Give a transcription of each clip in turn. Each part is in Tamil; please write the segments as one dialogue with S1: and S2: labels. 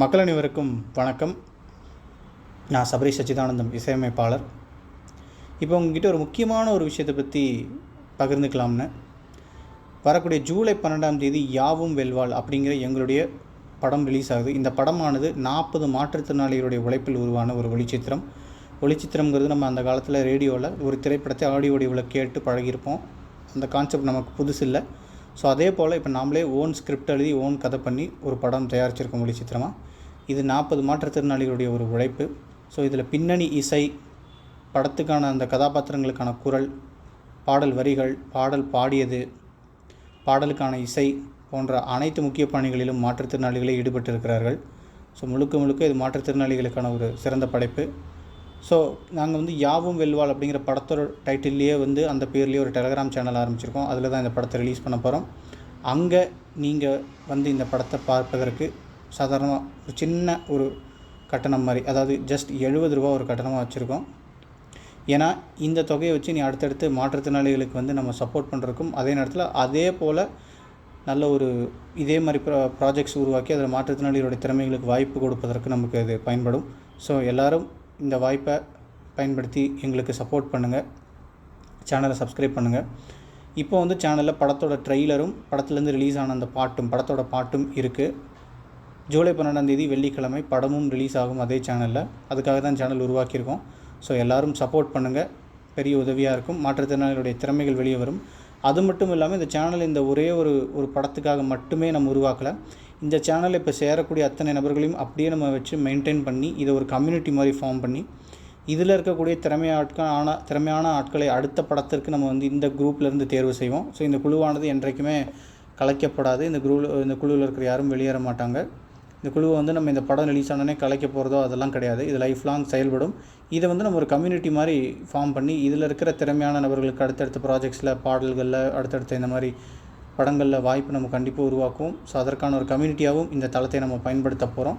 S1: மக்கள் அனைவருக்கும் வணக்கம். நான் சபரி சச்சிதானந்தம் இசையமைப்பாளர். இப்போ உங்ககிட்ட ஒரு முக்கியமான ஒரு விஷயத்தை பற்றி பகிர்ந்துக்கலாம்னு. வரக்கூடிய ஜூலை பன்னெண்டாம் தேதி யாவும் வெல்வாள் அப்படிங்கிற எங்களுடைய படம் ரிலீஸ் ஆகுது. இந்த படமானது நாற்பது மாற்றுத்திறனாளிகளுடைய உழைப்பில் உருவான ஒரு ஒளிச்சித்திரம். ஒளிச்சித்திரங்கிறது நம்ம அந்த காலத்தில் ரேடியோவில் ஒரு திரைப்படத்தை ஆடியோ வடிவில் கேட்டு பழகியிருப்போம். அந்த கான்செப்ட் நமக்கு புதுசு இல்லை ஸோ அதே போல் இப்போ நாமளே ஓன் ஸ்கிரிப்ட் எழுதி ஓன் கதை பண்ணி ஒரு படம் தயாரிச்சிருக்கோம் ஒளிச்சித்திரமாக இது நாற்பது மாற்றுத்திறனாளிகளுடைய ஒரு உழைப்பு. ஸோ இதில் பின்னணி இசை படத்துக்கான அந்த கதாபாத்திரங்களுக்கான குரல் பாடல் வரிகள் பாடல் பாடியது பாடலுக்கான இசை போன்ற அனைத்து முக்கிய பணிகளிலும் மாற்றுத்திறனாளிகளே ஈடுபட்டிருக்கிறார்கள். ஸோ முழுக்க முழுக்க இது மாற்றுத்திறனாளிகளுக்கான ஒரு சிறந்த படைப்பு. ஸோ நாங்கள் வந்து யாவும் வெல்வாள் அப்படிங்கிற படத்தோட டைட்டில்லையே வந்து அந்த பேர்லேயே ஒரு டெலகிராம் சேனல் ஆரம்பிச்சிருக்கோம். அதில் தான் இந்த படத்தை ரிலீஸ் பண்ண போகிறோம் அங்கே நீங்கள் வந்து இந்த படத்தை பார்ப்பதற்கு சாதாரணமாக ஒரு சின்ன ஒரு கட்டணம் மாதிரி அதாவது ஜஸ்ட் எழுபது ரூபா ஒரு கட்டணமாக வச்சுருக்கோம். ஏன்னா இந்த தொகையை வச்சு நீ அடுத்தடுத்து மாற்றுத்திறனாளிகளுக்கு வந்து நம்ம சப்போர்ட் பண்ணுறதுக்கும் அதே நேரத்தில் அதே போல் நல்ல ஒரு இதே மாதிரி ப்ரா ப்ராஜெக்ட்ஸ் உருவாக்கி அதில் மாற்றுத்திறனாளிகளுடைய திறமைகளுக்கு வாய்ப்பு கொடுப்பதற்கு நமக்கு அது பயன்படும். ஸோ எல்லோரும் இந்த வாய்ப்பை பயன்படுத்தி எங்களுக்கு சப்போர்ட் பண்ணுங்கள் சேனலை சப்ஸ்கிரைப் பண்ணுங்கள் இப்போ வந்து சேனலில் படத்தோட ட்ரெய்லரும் படத்துலேருந்து ரிலீஸ் ஆன அந்த பாட்டும் படத்தோட பாட்டும் இருக்குது ஜூலை பன்னெண்டாந்தேதி வெள்ளிக்கிழமை படமும் ரிலீஸ் ஆகும் அதே சேனலில் அதுக்காக தான் சேனல் உருவாக்கியிருக்கோம். ஸோ எல்லோரும் சப்போர்ட் பண்ணுங்கள் பெரிய உதவியாக இருக்கும். மாற்றுத்திறனாளிகளுடைய திறமைகள் வெளியே வரும். அது மட்டும் இல்லாமல் இந்த சேனல் இந்த ஒரே ஒரு ஒரு படத்துக்காக மட்டுமே நம்ம உருவாக்கலை. இந்த சேனலில் இப்போ சேரக்கூடிய அத்தனை நபர்களையும் அப்படியே நம்ம வச்சு மெயின்டைன் பண்ணி இதை ஒரு கம்யூனிட்டி மாதிரி ஃபார்ம் பண்ணி இதில் இருக்கக்கூடிய திறமையான ஆட்கள் ஆன திறமையான ஆட்களை அடுத்த படத்திற்கு நம்ம வந்து இந்த குரூப்லேருந்து தேர்வு செய்வோம். ஸோ இந்த குழுவானது என்றைக்குமே கலைக்கப்படாது. இந்த குழு இந்த குழுவில் இருக்கிற யாரும் வெளியேற மாட்டாங்க. இந்த குழுவை வந்து நம்ம இந்த படம் ரிலீஸ் ஆனோடனே கலைக்க போகிறதோ அதெல்லாம் கிடையாது. இது லைஃப் லாங் செயல்படும். இதை வந்து நம்ம ஒரு கம்யூனிட்டி மாதிரி ஃபார்ம் பண்ணி இதில் இருக்கிற திறமையான நபர்களுக்கு அடுத்தடுத்த ப்ராஜெக்ட்ஸில் பாடல்களில் அடுத்தடுத்த இந்த மாதிரி படங்களில் வாய்ப்பு நம்ம கண்டிப்பாக உருவாக்குவோம் ஸோ அதற்கான ஒரு கம்யூனிட்டியாகவும் இந்த தளத்தை நம்ம பயன்படுத்த போகிறோம்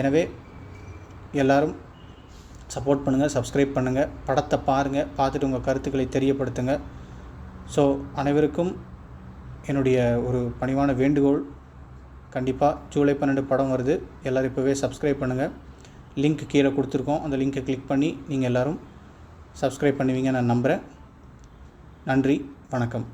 S1: எனவே எல்லோரும் சப்போர்ட் பண்ணுங்கள் சப்ஸ்கிரைப் பண்ணுங்கள் படத்தை பாருங்கள் பார்த்துட்டு உங்கள் கருத்துக்களை தெரியப்படுத்துங்க. ஸோ அனைவருக்கும் என்னுடைய ஒரு பணிவான வேண்டுகோள். கண்டிப்பாக ஜூலை பன்னெண்டு படம் வருது. எல்லோரும் இப்போவே சப்ஸ்கிரைப் பண்ணுங்கள் லிங்க் கீழே கொடுத்துருக்கோம். அந்த லிங்க்கை கிளிக் பண்ணி நீங்கள் எல்லோரும் சப்ஸ்கிரைப் பண்ணுவீங்க நான் நம்புகிறேன் நன்றி வணக்கம்.